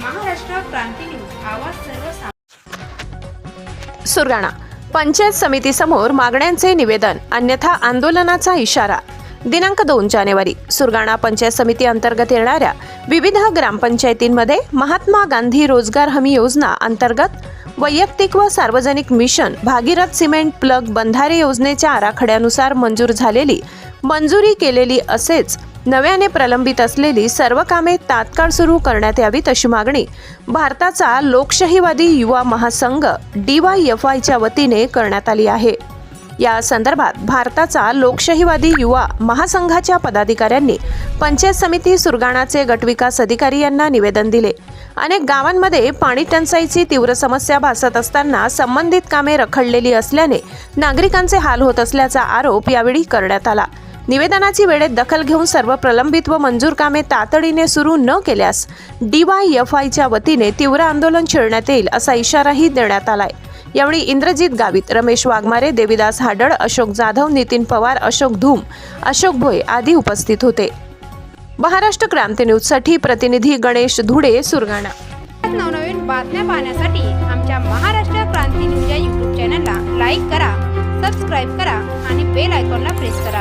क्रांती news आवाज सर्व सुरगाणा पंचायत समितीसमोर मागण्यांचे निवेदन अन्यथा आंदोलनाचा इशारा दिनांक दोन जानेवारी. सुरगाणा पंचायत समिती अंतर्गत येणाऱ्या विविध ग्रामपंचायतींमध्ये महात्मा गांधी रोजगार हमी योजना अंतर्गत वैयक्तिक व सार्वजनिक मिशन भागीरथ सिमेंट प्लग बंधारे योजनेच्या आराखड्यानुसार मंजूर झालेली मंजुरी केलेली असेच नव्याने प्रलंबित असलेली सर्व कामे तात्काळ सुरू करण्यात यावीत अशी मागणी भारताचा लोकशाहीवादी युवा महासंघ डीवायएफआयच्या वतीने करण्यात आली आहे. या संदर्भात भारताचा लोकशाहीवादी युवा महासंघाच्या पदाधिकाऱ्यांनी पंचायत समिती सुरगाणाचे गटविकास अधिकारी यांना निवेदन दिले. अनेक गावांमध्ये पाणी टंचाईची तीव्र समस्या भासत असताना संबंधित कामे रखडलेली असल्याने नागरिकांचे हाल होत असल्याचा आरोप यावेळी करण्यात आला. निवेदनाची वेळेत दखल घेऊन सर्व प्रलंबित व मंजूर कामे तातडीने सुरू न केल्यास डीवायएफआयच्या वतीने तीव्र आंदोलन छेडण्यात येईल असा इशाराही देण्यात आलाय. यावेळी इंद्रजित गावित रमेश वाघमारे देविदास हाडळ अशोक जाधव नितीन पवार अशोक धूम अशोक भोये आदी उपस्थित होते. महाराष्ट्र क्रांती न्यूजसाठी प्रतिनिधी गणेश धुडे सुरगाणा. नवनवीन बातम्या पाहण्यासाठी आमच्या महाराष्ट्र क्रांती न्यूज या यूट्यूब चॅनलला लाईक करा सबस्क्राईब करा आणि बेल आयकॉनला प्रेस करा.